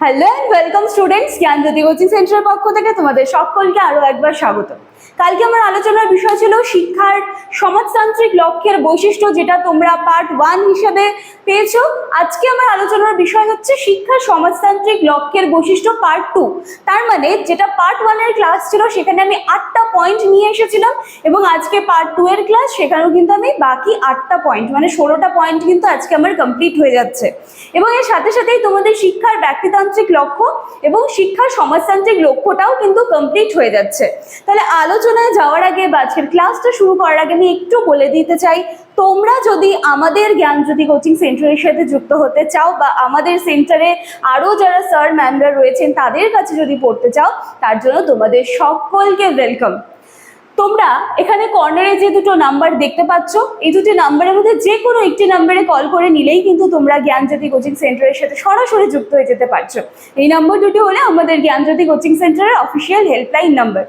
Hello and welcome students Gyanjyoti coaching সেন্টারের পক্ষ থেকে তোমাদের সকলকে আরও একবার স্বাগত কালকে আমার আলোচনার বিষয় ছিল শিক্ষার সমাজতান্ত্রিক লক্ষ্যের বৈশিষ্ট্য যেটা তোমরা পার্ট ওয়ান হিসেবে পেয়েছ। আজকে আমার আলোচনার বিষয় হচ্ছে শিক্ষার সমাজতান্ত্রিক লক্ষ্যের বৈশিষ্ট্য পার্ট টু তার মানে যেটা পার্ট ওয়ানের ক্লাস ছিল সেখানে আমি আটটা পয়েন্ট নিয়ে এসেছিলাম এবং আজকে পার্ট টু এর ক্লাস সেখানেও কিন্তু আমি বাকি আটটা পয়েন্ট মানে ষোলোটা পয়েন্ট কিন্তু আজকে আমার কমপ্লিট হয়ে যাচ্ছে। এবং এর সাথে সাথেই তোমাদের শিক্ষার ব্যক্তিতান্ত্রিক লক্ষ্য এবং শিক্ষার সমাজতান্ত্রিক লক্ষ্যটাও কিন্তু কমপ্লিট হয়ে যাচ্ছে। তাহলে আলোচনায় যাওয়ার আগে বা আজকের ক্লাসটা শুরু করার আগে আমি একটু বলে দিতে চাই, তোমরা যদি আমাদের জ্ঞান জ্ঞানজ্যোতি কোচিং সেন্টারের সাথে যুক্ত হতে চাও বা আমাদের সেন্টারে আরও যারা স্যার ম্যামরা রয়েছেন, তাদের কাছে যদি পড়তে চাও, তার জন্য তোমাদের সকলকে ওয়েলকাম তোমরা এখানে কর্নারে যে দুটো নাম্বার দেখতে পাচ্ছ, এই দুটি নাম্বারের মধ্যে যে কোনো একটি নাম্বারে কল করে নিলেই কিন্তু তোমরা জ্ঞানজ্যোতি কোচিং সেন্টারের সাথে সরাসরি যুক্ত হয়ে যেতে পারছ। এই নাম্বার দুটি হলে আমাদের জ্ঞানজ্যোতি কোচিং সেন্টারের অফিসিয়াল হেল্পলাইন নাম্বার।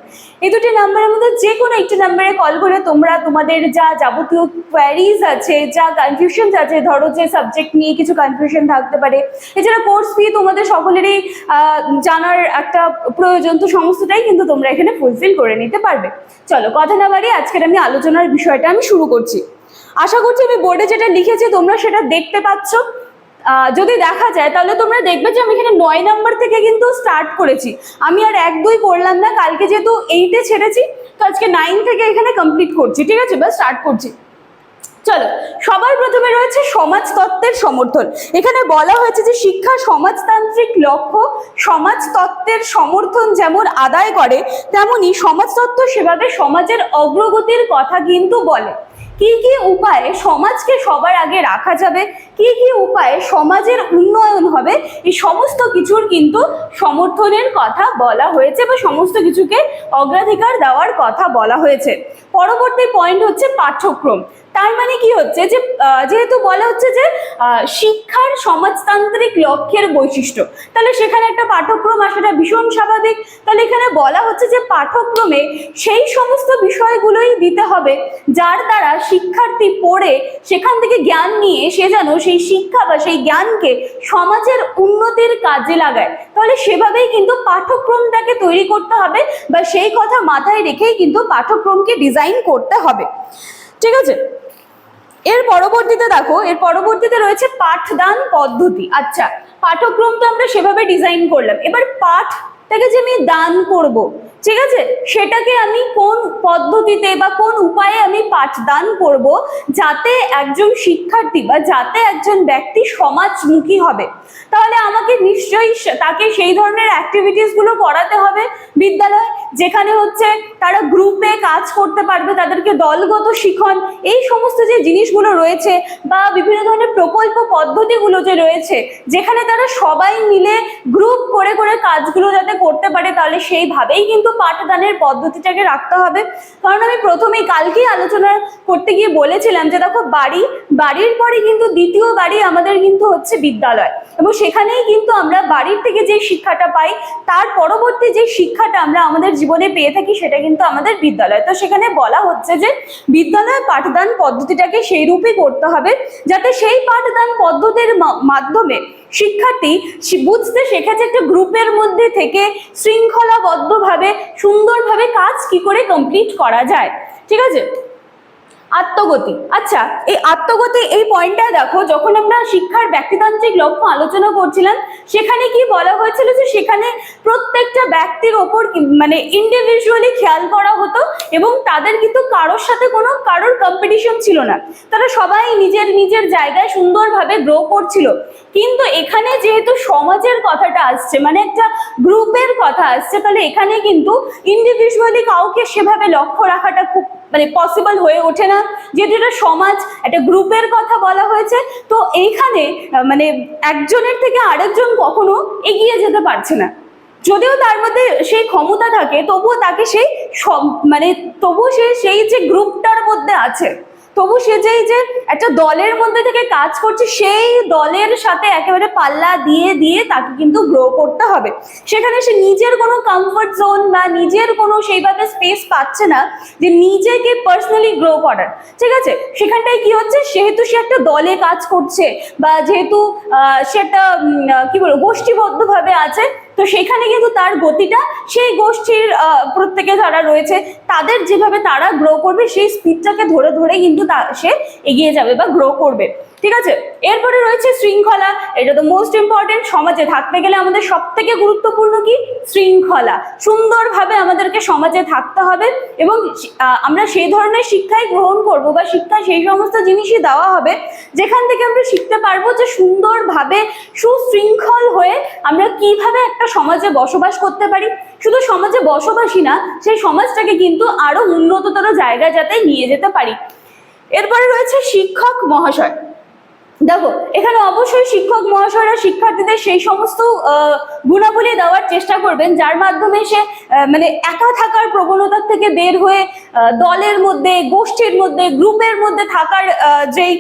এই দুটি নাম্বারের মধ্যে যে কোনো একটি নাম্বারে কল করে তোমরা তোমাদের যা যাবতীয় কোয়ারিজ আছে, যা কনফিউশন আছে, ধরো যে সাবজেক্ট নিয়ে কিছু কনফিউশন থাকতে পারে, এছাড়া কোর্স ফি তোমাদের সকলেরই জানার একটা প্রয়োজন, তো সমস্তটাই কিন্তু তোমরা এখানে ফুলফিল করে নিতে পারবে। চলো, কথা না বাড়ি আজকের আমি আলোচনার বিষয়টা আমি শুরু করছি। আশা করছি আমি বোর্ডে যেটা লিখেছি তোমরা সেটা দেখতে পাচ্ছ। যদি দেখা যায়, তাহলে তোমরা দেখবে যে আমি এখানে নয় নম্বর থেকে কিন্তু স্টার্ট করেছি। আমি আর এক, দুই করলাম না, কালকে যেহেতু এইটে ছেড়েছি, তো আজকে নাইন থেকে এখানে কমপ্লিট করছি, ঠিক আছে? বা স্টার্ট করছি। চলো, সবার প্রথমে রয়েছে সমাজতত্ত্বের সমর্থন। এখানে বলা হয়েছে যে শিক্ষা সমাজতান্ত্রিক লক্ষ্য, সমাজতত্ত্বের সমর্থন যেমন আদায় করে, তেমনি সমাজতত্ত্ব সেভাবে সমাজের অগ্রগতির কথা কিন্তু বলে। কি কি উপায়ে সমাজকে সবার আগে রাখা যাবে, কি কি উপায়ে সমাজের উন্নয়ন হবে, এই সমস্ত কিছুর কিন্তু সমর্থনের কথা বলা হয়েছে বা সমস্ত কিছুকে অগ্রাধিকার দেওয়ার কথা বলা হয়েছে। পরবর্তী পয়েন্ট হচ্ছে পাঠ্যক্রম। তার মানে কি হচ্ছে যে যেহেতু বলা হচ্ছে যে শিক্ষার সমাজতান্ত্রিক লক্ষ্যের বৈশিষ্ট্য, তাহলে সেখানে একটা পাঠ্যক্রম আসাটা ভীষণ স্বাভাবিক। তাহলে এখানে বলা হচ্ছে যে, পাঠ্যক্রমে সেই সমস্ত বিষয়গুলোই দিতে হবে, যার দ্বারা শিক্ষার্থী পড়ে সেখান থেকে জ্ঞান নিয়ে সে যেন সেই শিক্ষা বা সেই জ্ঞানকে সমাজের উন্নতির কাজে লাগায়। তাহলে সেভাবেই কিন্তু পাঠ্যক্রমটাকে তৈরি করতে হবে বা সেই কথা মাথায় রেখেই কিন্তু পাঠ্যক্রমকে ডিজাইন করতে হবে। ঠিক আছে? এর পরবর্তীতে দেখো, এর পরবর্তীতে রয়েছে পাঠদান পদ্ধতি। আচ্ছা পাঠক্রম তো আমরা সেভাবে ডিজাইন করলাম। এবার পাঠটাকে যে আমি দান করব, ঠিক আছে? সেটাকে আমি কোন পদ্ধতিতে বা কোন উপায়ে আমি পাঠদান করব যাতে একজন শিক্ষার্থী বা যাতে একজন ব্যক্তি সমাজমুখী হবে? তাহলে আমাকে নিশ্চয়ই তাকে সেই ধরনের অ্যাক্টিভিটিসগুলো করাতে হবে বিদ্যালয়, যেখানে হচ্ছে তারা গ্রুপে কাজ করতে পারবে, তাদেরকে দলগত শিখন, এই সমস্ত যে জিনিসগুলো রয়েছে বা বিভিন্ন ধরনের প্রকল্প পদ্ধতিগুলো যে রয়েছে, যেখানে তারা সবাই মিলে গ্রুপ করে করে কাজগুলো যাতে করতে পারে, তাহলে সেইভাবেই কিন্তু পাঠদানের পদ্ধতিটাকে রাখতে হবে। কারণ আমি প্রথমেই কালকেই আলোচনা করতে গিয়ে বলেছিলাম যে, দেখো, বাড়ি, বাড়ির পরে কিন্তু দ্বিতীয় বাড়ি আমাদের কিন্তু হচ্ছে বিদ্যালয়। এবং সেখানেই কিন্তু আমরা বাড়ির থেকে যে শিক্ষাটা পাই, তার পরবর্তী যে শিক্ষাটা আমরা আমাদের জীবনে পেয়ে থাকি, সেটা কিন্তু আমাদের বিদ্যালয়। তো সেখানে বলা হচ্ছে যে, বিদ্যালয় পাঠদান পদ্ধতিটাকে সেই রূপে করতে হবে, যাতে সেই পাঠদান পদ্ধতির মাধ্যমে শিক্ষার্থী বুঝতে শেখেছে একটা গ্রুপের মধ্যে থেকে শৃঙ্খলাবদ্ধভাবে সুন্দরভাবে কাজ কি করে কমপ্লিট করা যায়। ঠিক আছে? আত্মগতি। আচ্ছা এই আত্মগতি, এই পয়েন্টটা দেখো, যখন আমরা শিক্ষার ব্যক্তিতান্ত্রিক লক্ষ্য আলোচনা করছিলাম, সেখানে কি বলা হয়েছিল যে সেখানে প্রত্যেকটা ব্যক্তির ওপর মানে ইন্ডিভিজুয়ালি খেয়াল করা হতো এবং তাদের কিন্তু কারোর সাথে কোনো, কারোর কম্পিটিশন ছিল না। তারা সবাই নিজের নিজের জায়গায় সুন্দরভাবে গ্রো করছিল। কিন্তু এখানে যেহেতু সমাজের কথাটা আসছে মানে একটা গ্রুপের কথা আসছে, তাহলে এখানে কিন্তু ইন্ডিভিজুয়ালি কাউকে সেভাবে লক্ষ্য রাখাটা খুব মানে পসিবল হয়ে ওঠে না। যেহেতু এটা সমাজ, একটা গ্রুপের কথা বলা হয়েছে, তো এইখানে মানে একজনের থেকে আরেকজন কখনো এগিয়ে যেতে পারছে না। যদিও তার মধ্যে সেই ক্ষমতা থাকে, তবুও তাকে সেই সব মানে তবুও সে সেই যে গ্রুপটার মধ্যে আছে। তবু সে যেই যে একটা দলের মধ্যে থেকে কাজ করছে, সেই দলের সাথে একেবারে পাল্লা দিয়ে দিয়ে তাকে কিন্তু গ্রো করতে হবে। সেখানে সে নিজের কোনো কমফর্ট জোন বা নিজের কোনো সেইভাবে স্পেস পাচ্ছে না যে নিজেকে পার্সোনালি গ্রো করার। ঠিক আছে? সেখানটায় কি হচ্ছে? সেহেতু সে একটা দলে কাজ করছে বা যেহেতু সে একটা কি বলব, গোষ্ঠীবদ্ধভাবে আছে তো সেখানে কিন্তু তার গতিটা সেই গোষ্ঠীর প্রত্যেকে যারা রয়েছে, তাদের যেভাবে তারা গ্রো করবে, সেই স্পিডটাকে ধরে ধরে কিন্তু সে এগিয়ে যাবে বা গ্রো করবে। ঠিক আছে? এরপরে রয়েছে শৃঙ্খলা। এটা তো মোস্ট ইম্পর্টেন্ট সমাজে থাকতে গেলে আমাদের সব থেকে গুরুত্বপূর্ণ কি? শৃঙ্খলা। সুন্দরভাবে আমাদেরকে সমাজে থাকতে হবে এবং আমরা সেই ধরনের শিক্ষাই গ্রহণ করব বা শিক্ষা সেই সমস্ত জিনিসই দেওয়া হবে যেখান থেকে আমরা শিখতে পারব যে সুন্দরভাবে সুশৃঙ্খল হয়ে আমরা কীভাবে একটা সমাজে বসবাস করতে পারি। শুধু সমাজে বসবাসই না, সেই সমাজটাকে কিন্তু আরও উন্নততর জায়গায় যাতে নিয়ে যেতে পারি। এরপরে রয়েছে শিক্ষক মহাশয়। দেখো, এখানে অবশ্যই শিক্ষক, মহাশয়রা, শিক্ষার্থীদের সেই সমস্ত গুণাবলী দেওয়ার চেষ্টা করবেন, যার মাধ্যমে সে মানে একা থাকার প্রবণতার থেকে বের হয়ে দলের মধ্যে, গোষ্ঠীর মধ্যে, গ্রুপের মধ্যে থাকার যেই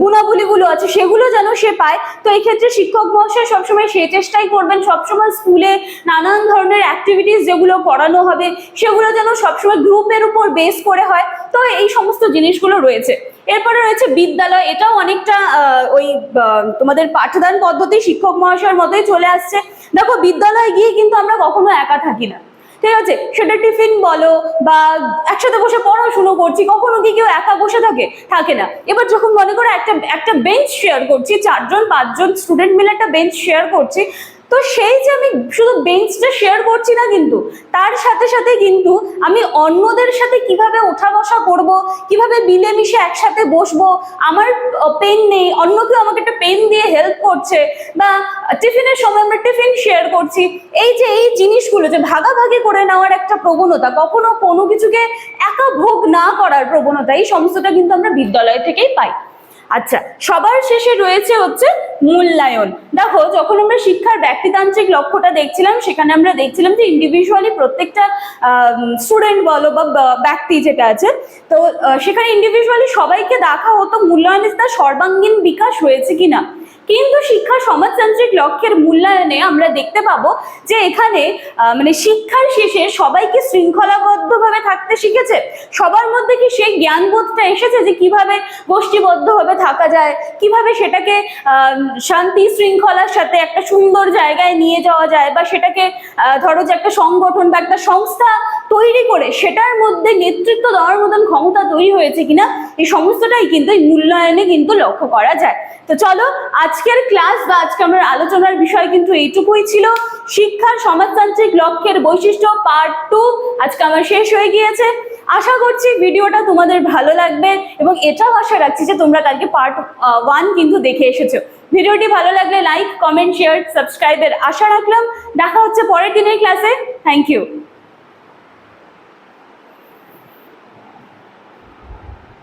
গুণাবলীগুলো আছে, সেগুলো যেন সে পায়। তো এই ক্ষেত্রে শিক্ষক মহাশয় সবসময় সে চেষ্টাই করবেন সবসময় স্কুলে নানান ধরনের অ্যাক্টিভিটিস যেগুলো করানো হবে, সেগুলো যেন সবসময় গ্রুপের উপর বেস করে হয়। তো এই সমস্ত জিনিসগুলো রয়েছে। এরপরে রয়েছে বিদ্যালয়। এটাও অনেকটা ওই তোমাদের পাঠদান পদ্ধতি শিক্ষক মহাশয়ের মতোই চলে আসছে। দেখো, বিদ্যালয়ে গিয়ে কিন্তু আমরা কখনো একা থাকি না। ঠিক আছে? সেটা টিফিন বলো বা একসাথে বসে পড়াশুনো করছি, কখনো কি কেউ একা বসে থাকে? থাকে না। এবার যখন মনে করো একটা একটা বেঞ্চ শেয়ার করছি, চারজন, পাঁচজন স্টুডেন্ট মিলে একটা বেঞ্চ শেয়ার করছি তো সেই যে আমি শুধু বেঞ্চটা শেয়ার করছি না কিন্তু, তার সাথে সাথে কিন্তু আমি অন্যদের সাথে কীভাবে ওঠা বসা করব, কীভাবে মিলেমিশে একসাথে বসবো, আমার পেন নেই, অন্য কেউ আমাকে একটা পেন দিয়ে হেল্প করছে, বা টিফিনের সময় আমরা টিফিন শেয়ার করছি, এই যে এই জিনিসগুলো যে ভাগাভাগি করে নেওয়ার একটা প্রবণতা, কখনো কোনো কিছুকে একা ভোগ না করার প্রবণতা, এই সমস্তটা কিন্তু আমরা বিদ্যালয় থেকেই পাই। আচ্ছা সবার শেষে রয়েছে হচ্ছে মূল্যায়ন। দেখো, যখন আমরা শিক্ষার ব্যক্তিতান্ত্রিক লক্ষ্যটা দেখছিলাম, সেখানে আমরা দেখছিলাম যে ইন্ডিভিজুয়ালি প্রত্যেকটা স্টুডেন্ট বলো বা ব্যক্তি যেটা আছে, তো সেখানে ইন্ডিভিজুয়ালি সবাইকে দেখা হতো মূল্যায়নের তার সর্বাঙ্গীন বিকাশ হয়েছে কিনা। কিন্তু শিক্ষা সমাজতান্ত্রিক লক্ষ্যের মূল্যায়নে আমরা দেখতে পাবো যে এখানে মানে শিক্ষার শেষে সবাইকে শৃঙ্খলাবদ্ধভাবে থাকতে শিখেছে? সবার মধ্যে কি সেই জ্ঞানবোধটা এসেছে যে কীভাবে গোষ্ঠীবদ্ধভাবে থাকা যায়? কীভাবে সেটাকে শান্তি শৃঙ্খলার সাথে একটা সুন্দর জায়গায় নিয়ে যাওয়া যায়? বা সেটাকে ধরো যে একটা সংগঠন বা একটা সংস্থা তৈরি করে, সেটার মধ্যে নেতৃত্ব দেওয়ার মতন ক্ষমতা তৈরি হয়েছে কিনা? এই সমস্তটাই কিন্তু এই মূল্যায়নে কিন্তু লক্ষ্য করা যায়। তো চলো, আজকের ক্লাস বা আজকে আমার আলোচনার বিষয় কিন্তু এইটুকুই ছিল। শিক্ষার সমাজতান্ত্রিক লক্ষ্যের বৈশিষ্ট্য পার্ট টু আজকে আমার শেষ হয়ে গিয়েছে। আশা করছি ভিডিওটা তোমাদের ভালো লাগবে এবং এটাও আশা রাখছি যে তোমরা কালকে পার্ট ওয়ান কিন্তু দেখে এসেছ। ভিডিওটি ভালো লাগলে লাইক কমেন্ট শেয়ার সাবস্ক্রাইবের আশা রাখলাম। দেখা হচ্ছে পরের দিনের ক্লাসে থ্যাংক ইউ